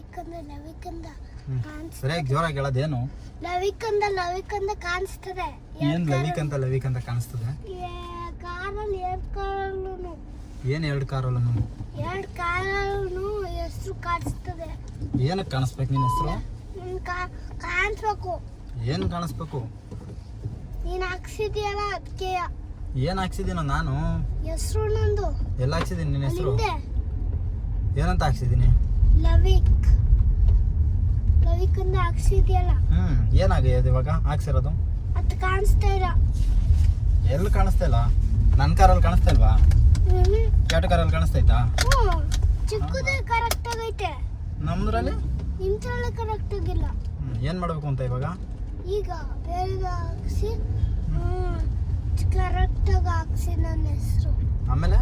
ಲವಿಕಂದ ಲವಿಕಂದ ಸರಿಯಾಗಿ ಜೋರಾಗಿ ಹೇಳೋದೇನು? ಲವಿಕಂದ ಲವಿಕಂದ ಕಾಣಿಸ್ತದೆ. ಏನ್ ಲವಿಕಂದ ಲವಿಕಂದ ಕಾಣಿಸ್ತದೆ? ಕಾರಲ್ಲಿ ಎರಡು ಕಾರಲ್ಲೂ ಏನ್ ಎರಡು ಕಾರಲ್ಲ ಎರಡು ಕಾರಲ್ಲೂ ಹೆಸರು ಕಾಣಿಸ್ತದೆ. ಏನಕ್ಕೆ ಕಾಣಿಸ್ಬೇಕು ನಿನ್ನ ಹೆಸರು? ಕಾಣಿಸ್ಬೇಕು. ಏನು ಕಾಣಿಸ್ಬೇಕು? ನೀನು ಹಾಕ್ಸಿದ್ಯಲ್ಲ ಅದಕ್ಕೆ ಏನ್ ಹಾಕ್ಸಿದೀನೋ ನಾನು? ಹೆಸರು ನಂದು. ಎಲ್ಲ ಹಾಕ್ಸಿದೀನಿ ನಿನ್ನ ಹೆಸರು? ಏನಂತ ಹಾಕ್ಸಿದೀನಿ ಲವಿಕ್ ಲವಿಕಂದ ಹಾಕ್ಸಿದ್ಯಲ್ಲ? ಹ್ಮ್ ಏನಾಗಿದೆ ಇವಾಗ ಹಾಕ್ಸಿರೋದು? ಅದು ಕಾಣಿಸ್ತಾ ಇಲ್ಲ. ಎಲ್ಲಿ ಕಾಣಿಸ್ತಾ ಇಲ್ಲ? ನನ್ನ ಕಾರಲ್ಲಿ ಕಾಣಿಸ್ತಾ ಇಲ್ವಾ. ಕ್ಯಾಟ ಕಾರಲ್ಲಿ ಕಾಣಿಸ್ತೈತಾ ಚಿಕ್ಕದೇ ಕರೆಕ್ಟ್ ಆಗೈತೆ. ನಮ್ದ್ರಲ್ಲಿ? ನಿಮ್ದ್ರಲ್ಲಿ ಕರೆಕ್ಟ್ ಆಗಿಲ್ಲ. ಏನು ಮಾಡಬೇಕು ಮಾಡ್ಬೇಕು ಅಂತ ಇವಾಗ? ಈಗ ಬೇರೆ ಹಾಕ್ಸಿ ಕರೆಕ್ಟಾಗಿ ಹಾಕ್ಸಿ ನನ್ನ ಹೆಸರು. ಆಮೇಲೆ?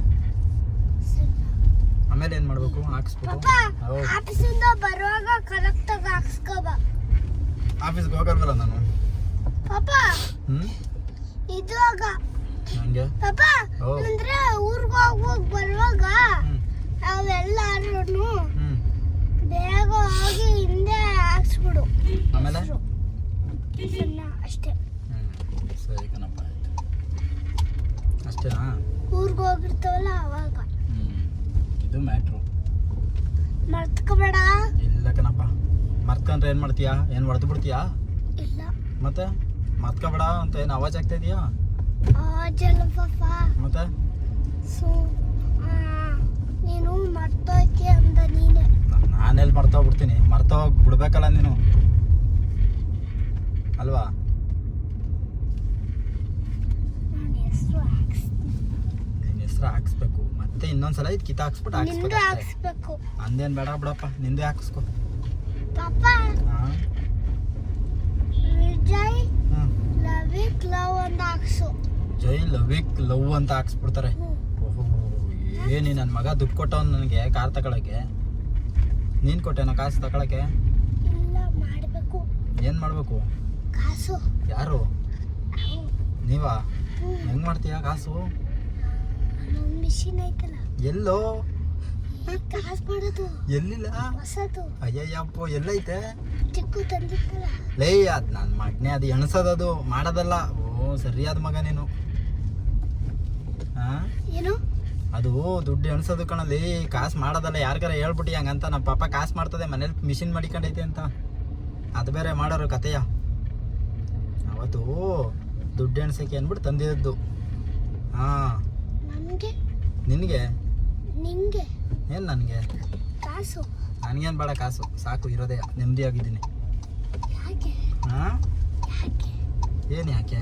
ಆಮೇಲೆ ಏನ್ ಮಾಡ್ಬೇಕು? ಹಾಕ್ಸ್ಬೇಕು ಆಫೀಸಿಂದ ಬರುವಾಗ ಕರೆಕ್ಟಾಗಿ ಹಾಕ್ಸ್ಕೊಬ. ಆಫೀಸ್ಗೆ ಹೋಗಲ್ವಲ್ಲ ನಾನು? ಪಾಪ ಇದುವಾಗ ಹಂಗೆ? ಪಾಪ. ಅಂದ್ರೆ ಊರ್ಗ್ ಹೋಗ್ವಾಗ ಬರುವಾಗ ನಾವೆಲ್ಲರೂ ಬೇಗ ಹೋಗಿ ಹಿಂದೆ ಹಾಕ್ಸ್ಬಿಡು. ಆಮೇಲೆ. ಅಷ್ಟೇ. ಸರಿ ಕಣಪ್ಪ ಆಯ್ತು. ಅಷ್ಟೇನಾ? ಊರ್ಗ್ ಹೋಗಿರ್ತಾವಲ್ಲ ಅವಾಗ. ಇದು ಮ್ಯಾಟ್ರು ಮರ್ತ್ಕೋಬೇಡ. ಇಲ್ಲ ಕಣಪ್ಪ. ಮರ್ತ್ಕೊಂಡ್ರೆ ಏನು ಮಾಡ್ತೀಯಾ? ಏನು ಹೊಡೆದು ಬಿಡ್ತೀಯಾ? ಇಲ್ಲ. ಮತ್ತೆ? ಮರ್ತ್ಕೋಬೇಡ ಅಂತ ಏನು ಅವಾಜ್ ಆಗ್ತಾ ಇದೆಯಾ? ಮತ್ತೆ? ಸೊ ನೀನು ಮರ್ತೋಯ್ತಿ ಅಂದ ನೀನೆ. ನಾನೆಲ್ಲಿ ಮರ್ತೋಗ್ಬಿಡ್ತೀನಿ ಮರ್ತೋಗಿ ಬಿಡ್ಬೇಕಲ್ಲ ನೀನು. ಅಲ್ವಾ? ಹೆಸರು ಹಾಕ್ಸ್ಬೇಕು. ಮತ್ತೆ ಇನ್ನೊಂದ್ಸಲ ಇದು ಕಿತ್ತ ಹಾಕ್ಸ್ಬಿಟ್ಟು ನಿಂದು ಹಾಕ್ಸ್ಬೇಕು. ಅಂದೇನ್ ಬೇಡ ಬಿಡಪ್ಪ ನಿಂದೇ ಹಾಕ್ಸ್ಕೊ. ಪಾಪ ಹಾ. ವಿಜಯ್ ಹ್ಮ್. ಲವಿಕ್ ಲವ್ ಅಂತ ಹಾಕ್ಸು. ಜೈ ಲವಿಕ್ ಲವ್ ಅಂತ ಹಾಕ್ಸ್ಬಿಡ್ತಾರೆ. ಓಹೋ ಏನಿ ನನ್ನ ಮಗ ದುಡ್ಡು ಕೊಟ್ಟವನು ನನಗೆ ಕಾರ್ ತಗೊಳಕ್ಕೆ? ನೀನು ಕೊಟ್ಟೇನ ಕಾಸು ತಗೊಳಕ್ಕೆ? ಇಲ್ಲ ಮಾಡಬೇಕು. ಏನು ಮಾಡಬೇಕು? ಕಾಸು. ಯಾರು. ನೀವಾ. ಹೆಂಗ್ ಮಾಡ್ತೀಯಾ ಕಾಸು? ಮಿಷಿನ್ ಐತಲ್ಲ. ಎಲ್ಲೋ? ಕಾಸ್ ಮಾಡೋದು. ಎಲ್ಲಿಲ್ಲ? ಹೊಸದು. ಅಯ್ಯಯ್ಯಪ್ಪ ಎಲ್ಲೈತೆ? ಚಿಕ್ಕು ತಂದಿತ್ತಲ್ಲ. ಲೇ ಅದು ನನ್ನ ಮಗನೇ ಅದು ಎಣಸದದು ಮಾಡೋದಲ್ಲ. ಓ ಸರಿಯಾದ ಮಗ ನೀನು. ಹಾ ಏನು? ಅದು ದುಡ್ಡು ಎಣಸೋದು ಕಣಲ್ಲಿ ಕಾಸು ಮಾಡೋದಲ್ಲ. ಯಾರಿಗಾರ ಹೇಳ್ಬಿಟ್ಟು ಹಂಗಂತ. ನಮ್ಮ ಪಾಪ ಕಾಸು ಮಾಡ್ತದೆ. ಮನೇಲಿ ಮಿಷಿನ್ ಮಡಿಕೊಂಡೈತೆ ಅಂತ. ಅದು ಬೇರೆ ಮಾಡೋರು ಕತೆಯ. ಅವತ್ತು ದುಡ್ಡು ಎಣ್ಸಕ್ಕೆ ಅಂದ್ಬಿಟ್ಟು ತಂದಿದ್ದು. ಹಾಂ ನನಗೆ? ನಿನಗೆ? ನಿಂಗೆ? ಏನು ನನಗೆ? ಕಾಸು. ನನಗೇನು ಬೇಡ ಕಾಸು. ಸಾಕು ಇರೋದೇ ನೆಮ್ಮದಿಯಾಗಿದ್ದೀನಿ. ಯಾಕೆ? ಹಾಂ? ಯಾಕೆ? ಏನು ಯಾಕೆ?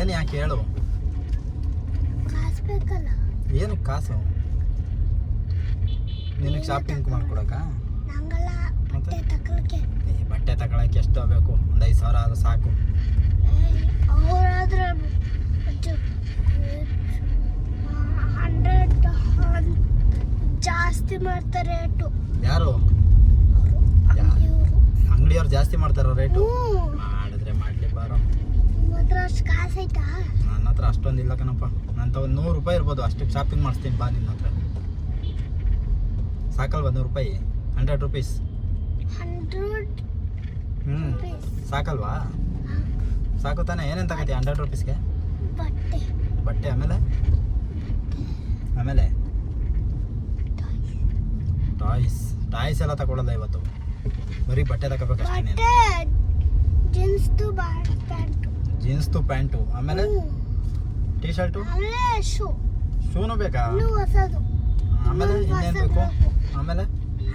ಏನು ಯಾಕೆ ಹೇಳು. ಕಾಸು ಬೇಕಲ್ಲ. ಏನು ಕಾಸು? ನಿನಗೆ ಶಾಪಿಂಗ್ ಮಾಡ್ಕೊಡಕ್ಕ ನಂಗಲ್ಲ ಬಟ್ಟೆ ತಗೊಳಕ್ಕೆ ಬಟ್ಟೆ ತಗೊಳಕ್ಕೆ ಎಷ್ಟು ಬೇಕು. ಒಂದು ಐದು ಸಾವಿರ ಆದರೂ ಸಾಕು. ಅವರಾದ್ರೆ ಹಂಡ್ರೆಡ್ ಜಾಸ್ತಿ ಮಾಡ್ತಾರೆ ರೇಟು. ಯಾರು? ಅಂಗಡಿಯವ್ರು. ಜಾಸ್ತಿ ಮಾಡ್ತಾರ ರೇಟು? ಮಾಡಿದ್ರೆ ಮಾಡಲಿ ಬಾರೋ. ಹತ್ರ ಅಷ್ಟು ಕಾಸು ಆಯ್ತಾ? ನನ್ನ ಹತ್ರ ಅಷ್ಟೊಂದು ಇಲ್ಲ ಕಣಪ್ಪ. ನನ್ನ ಒಂದು ನೂರು ರೂಪಾಯಿ ಇರ್ಬೋದು ಅಷ್ಟಕ್ಕೆ ಶಾಪಿಂಗ್ ಮಾಡಿಸ್ತೀನಿ ಬಾ ನಿನ್ನ ಹತ್ರ. ಸಾಕಲ್ವಾ ನೂರು ರೂಪಾಯಿ? ಹಂಡ್ರೆಡ್ ರುಪೀಸ್ ಹಂಡ್ರೆಡ್ ಹ್ಞೂ ಸಾಕಲ್ವಾ? ಸಾಕು ತಾನೆ. ಏನೇನು ತಗೋತೀಯ ಹಂಡ್ರೆಡ್ ರುಪೀಸ್ಗೆ ಬಟ್ಟೆ ಆಮೇಲೆ? ಆಮೇಲೆ? ಟಾಯ್ಸ್ ಟಾಯ್ಸ್ ಎಲ್ಲ ತಗೊಳಲ್ಲ ಇವತ್ತು. ಬರೀ ಬಟ್ಟೆ ತಗೋಬೇಕಷ್ಟೇ ಜೀನ್ಸ್ ಪ್ಯಾಂಟ್. ಜೀನ್ಸ್ದು ಪ್ಯಾಂಟು. ಆಮೇಲೆ? ಟೀ ಶರ್ಟು ಶೂನು ಬೇಕಾ? ಆಮೇಲೆ ಇನ್ನೇನು ಬೇಕು? ಆಮೇಲೆ?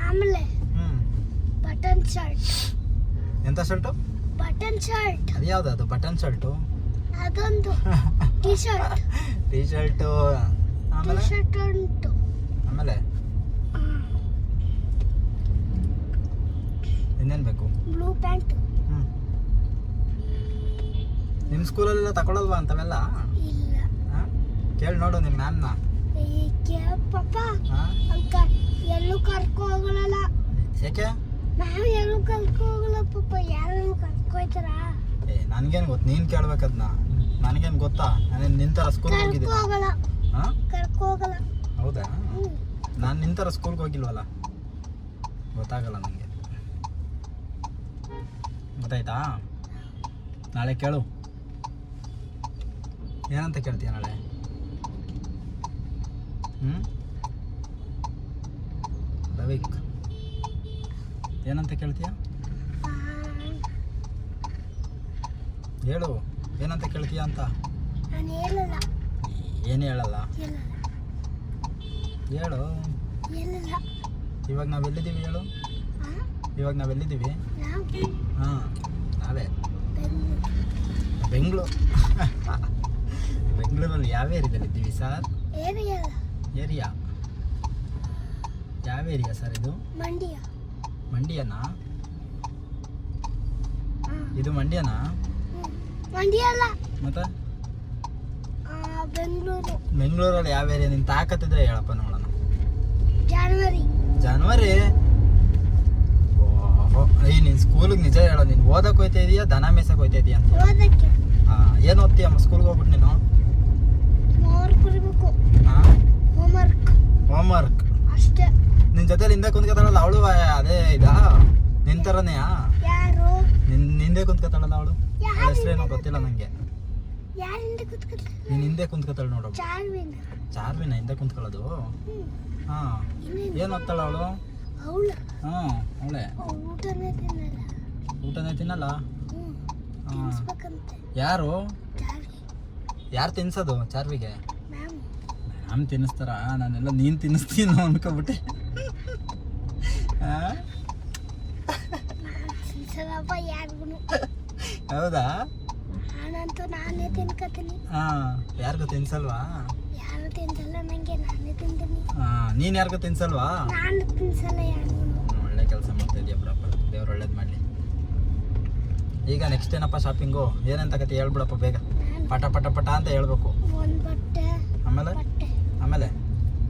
ಆಮೇಲೆ ಬಟನ್ ಶರ್ಟ್. ಎಂತ ಶರ್ಟು? Button shirt. ಅದು ಯಾವ್ದು ಅದು? Button shirt? ಅದೊಂದು ಟಿ ಶರ್ಟ್ ಟೀ ಶರ್ಟು ಆಮೇಲೆ? ಶರ್ಟ್ ಉಂಟು. ಆಮೇಲೆ? ಇನ್ನೇನು ಬೇಕು? ಬ್ಲೂ ಪ್ಯಾಂಟ್ ಹ್ಞೂ ನಿಮ್ಮ ಸ್ಕೂಲಲ್ಲೆಲ್ಲ ತಗೊಳಲ್ವಾ ಅಂತವೆಲ್ಲ? ಇಲ್ಲ. ಕೇಳಿ ನೋಡು ನಿಮ್ಮ ಮ್ಯಾಮ್ನ. ಏಕೆ ಪಾಪ. ಹಾಂ? ಅಂಕ ಎಲ್ಲೂ ಕರ್ಕೊ ಹೋಗಲ್ಲ ಯಾಕೆ? ನಾವು ಎಲ್ಲೂ ಕರ್ಕೊ ಹೋಗಲ್ಲ ಪಾಪ. ಯಾರು ಕರ್ಕೊಯ್ತಾರ ಏ ನನಗೇನು ಗೊತ್ತು ನೀನು ಕೇಳ್ಬೇಕದ್ನ ನನಗೇನು ಗೊತ್ತಾ? ನಾನು ನಿಂತರ ಸ್ಕೂಲ್ಗೆ ಹೋಗಲ್ಲ ಹಾಂ? ಹೌದಾ? ನಾನು ನಿಂತರ ಸ್ಕೂಲ್ಗೆ ಹೋಗಿಲ್ವಲ್ಲ? ಗೊತ್ತಾಗಲ್ಲ ನನಗೆ ಗೊತ್ತಾಯ್ತಾ? ನಾಳೆ ಕೇಳು. ಏನಂತ ಕೇಳ್ತೀಯ ನಾಳೆ? ಹ್ಞೂ ರವಿಕ್. ಏನಂತ ಕೇಳ್ತೀಯ? ಹೇಳು. ಏನಂತ ಕೇಳ್ತೀಯ ಅಂತ? ಏನು ಹೇಳಲ್ಲ? ಹೇಳು. ಇವಾಗ ನಾವು ಎಲ್ಲಿದ್ದೀವಿ ಹೇಳು? ಇವಾಗ ನಾವು ಎಲ್ಲಿದ್ದೀವಿ? ಹಾಂ ನಾವೇ. ಬೆಂಗಳೂರು. ಬೆಂಗಳೂರು. ಬೆಂಗಳೂರಲ್ಲಿ ಯಾವ ಏರಿಯಾದಲ್ಲಿ ಇದ್ದೀವಿ ಸರ್? ಏರಿಯಾ. ಯಾವ ಏರಿಯಾ ಸರ್ ಇದು? ಮಂಡ್ಯ. ಮಂಡ್ಯನಾ? ಇದು ಮಂಡ್ಯನಾ? ಹ್ಮ್. ಮಂಡ್ಯ ಅಲ್ಲ ಮತ್ತೆ ಬೆಂಗಳೂರು. ಬೆಂಗಳೂರಲ್ಲಿ ಯಾವ ಏರಿಯಾ ನಿನ್ ತಾಕತ್ತಿದ್ರೆ ಹೇಳಪ್ಪ ನೋಡೋಣ. ಜಾನ್ವರಿ. ಜನವರಿ? ಓಹೋ ಈ ನಿನ್ ಸ್ಕೂಲಿಗೆ ನಿಜ ಹೇಳೋ. ನೀನು ಓದಕ್ಕೆ ಹೋಯ್ತಾ ಇದೀಯಾ? ದನ ಮೇಸಕ್ಕೆ ಹೋಯ್ತಾ ಇದೀಯ ಅಂತ? ಓದಕ್ಕೆ. ಹಾಂ ಏನು ಓದ್ತೀಯಮ್ಮ ಸ್ಕೂಲ್ಗೆ ಹೋಗ್ಬಿಟ್ಟು ನೀನು? ಹೋಮ್ವರ್ಕ್ ಬರೀಬೇಕು ಹಾಂ ಹೋಮ್ವರ್ಕ್ ಹೋಮ್ವರ್ಕ್ ಅಷ್ಟೇ. ನಿನ್ನ ಜೊತೆಲಿ ಹಿಂದೆ ಕುಂತ್ಕೊತಾಳಲ್ಲ ಅವಳು ಅದೇ ಇದಾ? ನಿನ್ ಥರನೇಯಾ ಹಿಂದೆ ಕುಂತ್ಕತಾಳಲ್ಲ ಅವಳು? ಹೆಸರೇನೋ ಗೊತ್ತಿಲ್ಲ ನನಗೆ ನೀನ್ ಹಿಂದೆ ಕುಂತ್ಕತಾಳ ನೋಡು. ಚಾರ್ವಿನ ಹಿಂದೆ ಕುಂತ್ಕೊಳ್ಳೋದು? ಹಾ. ಹಾಂ ಏನು ಓದ್ತಾಳ ಅವಳು? ಹ್ಞೂ ಹಾಂ ಅವಳೆ. ಊಟನೇ ತಿನ್ನಲ್ಲ. ಹಾ. ಯಾರು? ಯಾರು ತಿನ್ಸೋದು ಚಾರ್ವಿಗೆ? ನಾನು ತಿನ್ನಿಸ್ತಾರ ನಾನೆಲ್ಲ ನೀನು ತಿನ್ನಿಸ್ತೀನೋ ಅನ್ಕೊಬಿಟ್ಟೆ. ಆ? ತಿನ್ಸಲ್ಲಪ್ಪ ಯಾರಿಗೂ ಹೌದಾ? ನಾನಂತೂ ನಾನೇ ತಿನ್ಕತೀನಿ. ಹಾಂ ಯಾರಿಗೂ ತಿನ್ಸಲ್ವಾ? ಯಾರು ತಿನ್ಸಲ್ಲ ನನಗೆ ನಾನೇ ತಿಂತೀನಿ. ಹಾಂ ನೀನು ಯಾರಿಗೂ ತಿನ್ಸಲ್ವಾ? ನಾನು ತಿನ್ಸಲ್ಲ ಯಾರಿಗೂ. ಒಳ್ಳೆ ಕೆಲಸ ಮಾಡ್ತಾ ಇದೀಯ ಬ್ರಪ್ಪ ದೇವ್ರು ಒಳ್ಳೇದು ಮಾಡಲಿ. ಈಗ ನೆಕ್ಸ್ಟ್ ಏನಪ್ಪ ಶಾಪಿಂಗು ಏನಂತ ಕತೆ ಹೇಳ್ಬಿಡಪ್ಪ ಬೇಗ. ಪಟ ಪಟ ಪಟ ಅಂತ ಹೇಳ್ಬೇಕು. ಒಂದು ಬಟ್ಟೆ ಆಮೇಲೆ? ಆಮೇಲೆ?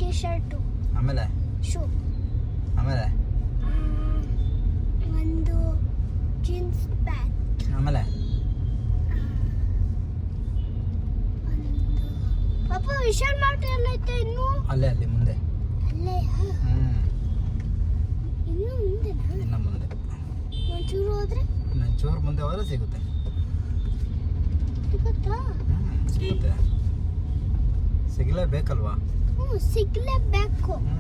ಟೀ ಶರ್ಟು ಆಮೇಲೆ? ಶೂ ಆಮೇಲೆ? ಒಂದು ಜೀನ್ಸ್ ಪ್ಯಾಂಟ್ ಆಮೇಲೆ? ಪಾಪ ವಿಶಾಲ್ ಮಾರ್ಟ್ ಎಲ್ಲ ಐತೆ ಇನ್ನು? ಅಲ್ಲೇ ಅಲ್ಲಿ ಮುಂದೆ. ಅಲ್ಲೇ ಹ್ಞೂ ಇನ್ನು ಮುಂದೆ ಇನ್ನು ಮುಂದೆ. ಒಂಚೂರು ಹೋದ್ರೆ? ಒಂಚೂರು ಚೂರು ಮುಂದೆ ಹೋದ್ರೆ ಸಿಗುತ್ತೆ. ಸಿಗುತ್ತಾ? ಸಿಗುತ್ತೆ. ಸಿಗಲೇಬೇಕಲ್ವಾ ಹ್ಞೂ ಸಿಗ್ಲೇಬೇಕು ಹ್ಞೂ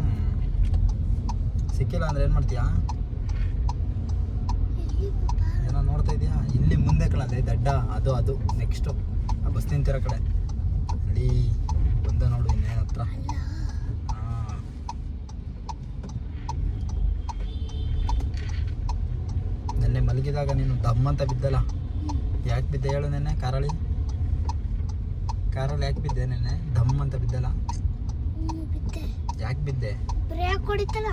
ಸಿಕ್ಕಿಲ್ಲ ಅಂದ್ರೆ ಏನು ಮಾಡ್ತೀಯಾ? ಏನೋ ನೋಡ್ತಾ ಇದೆಯಾ? ಇಲ್ಲಿ ಮುಂದೆ ಕಣಲ್ಲಿ ದಡ್ಡ ಅದು ಅದು. ನೆಕ್ಸ್ಟು ಆ ಬಸ್ ನಿಂತಿರೋ ಕಡೆ. ಅಲ್ಲಿ ಬಂದ ನೋಡು ಇನ್ನೇನು ಹತ್ರ. ಹಾಂ. ನೆನ್ನೆ ಮಲಗಿದಾಗ ನೀನು ದಮ್ ಅಂತ ಬಿದ್ದಲ್ಲ? ಯಾಕೆ ಬಿದ್ದೆ ಹೇಳು ನೆನ್ನೆ ಕಾರಳಿ? ಕಾರಲ್ಲಿ ಯಾಕೆ ಬಿದ್ದೆ ನೆನ್ನೆ? ದಮ್ ಅಂತ ಬಿದ್ದಲ್ಲ? ಯಾಕೆ ಬಿದ್ದೆ? ಬ್ರೇಕ್ ಹೊಡಿತಲ್ಲ?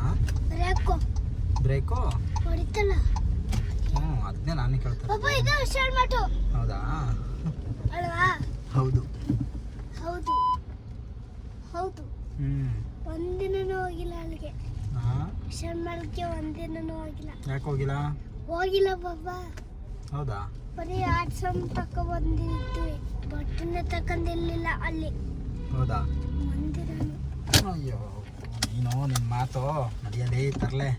ಹಾಂ? ಬ್ರೇಕು? ಬ್ರೇಕು? ಹೊಡಿತಲ್ಲ? ಹ್ಞೂ ಅದನ್ನೇ ನಾನೇ ವಿಶಾಲ್ ಹೌದಾ? ಅಳವಾ ಹೌದು. ಹೌದು. ಹೌದು. ಒಂದಿನನೂ ಹೋಗಿಲ್ಲ ಅಲ್ಲಿಗೆ. ಹಾಂ? ವಿಶಾಲ್ ಮಾರ್ಟ್ಗೆ ಒಂದಿನನೂ ಹೋಗಿಲ್ಲ. ಯಾಕೆ ಹೋಗಿಲ್ಲ? ಹೋಗಿಲ್ಲ ಬಾಬಾ ಹೌದಾ? ಬರೀ ಆರ್ಟ್ಸ್ ತಕ ಬಂದಿತ್ತು ಬಟ್ಟನ್ನ ತಕೊಂಡಿರ್ಲಿಲ್ಲ ಅಲ್ಲಿ. ಹೌದಾ? ಒಂದಿನ ಅಯ್ಯೋ ನೀನು ನಿನ್ನ ಮಾತು ನಡೆಯಲಿ ತರಲೆ.